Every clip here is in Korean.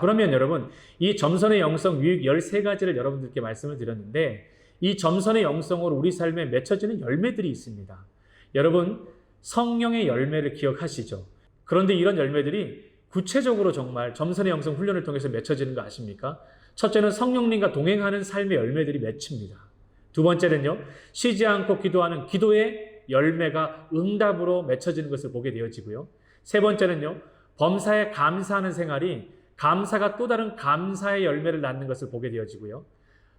그러면 여러분, 이 점선의 영성 유익 13가지를 여러분들께 말씀을 드렸는데, 이 점선의 영성으로 우리 삶에 맺혀지는 열매들이 있습니다. 여러분, 성령의 열매를 기억하시죠? 그런데 이런 열매들이 구체적으로 정말 점선의 영성 훈련을 통해서 맺혀지는 거 아십니까? 첫째는 성령님과 동행하는 삶의 열매들이 맺힙니다. 두 번째는요, 쉬지 않고 기도하는 기도의 열매가 응답으로 맺혀지는 것을 보게 되어지고요. 세 번째는요, 범사에 감사하는 생활이 감사가 또 다른 감사의 열매를 낳는 것을 보게 되어지고요.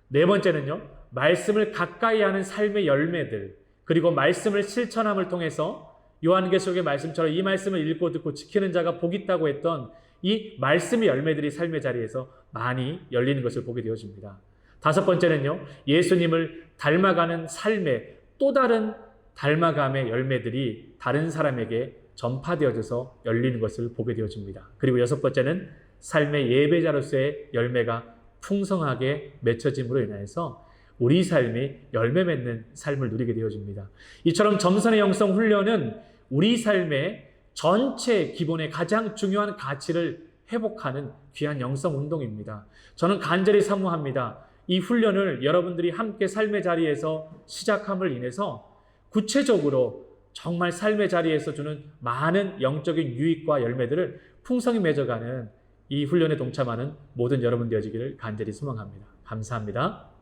네 번째는요, 말씀을 가까이 하는 삶의 열매들, 그리고 말씀을 실천함을 통해서 요한계시록의 말씀처럼 이 말씀을 읽고 듣고 지키는 자가 복 있다고 했던 이 말씀의 열매들이 삶의 자리에서 많이 열리는 것을 보게 되어집니다. 다섯 번째는요, 예수님을 닮아가는 삶의 또 다른 닮아감의 열매들이 다른 사람에게 전파되어져서 열리는 것을 보게 되어집니다. 그리고 여섯 번째는 삶의 예배자로서의 열매가 풍성하게 맺혀짐으로 인하여서 우리 삶이 열매 맺는 삶을 누리게 되어집니다. 이처럼 점선의 영성 훈련은 우리 삶의 전체 기본의 가장 중요한 가치를 회복하는 귀한 영성 운동입니다. 저는 간절히 사모합니다. 이 훈련을 여러분들이 함께 삶의 자리에서 시작함을 인해서 구체적으로 정말 삶의 자리에서 주는 많은 영적인 유익과 열매들을 풍성히 맺어가는 이 훈련에 동참하는 모든 여러분 되어지기를 간절히 소망합니다. 감사합니다.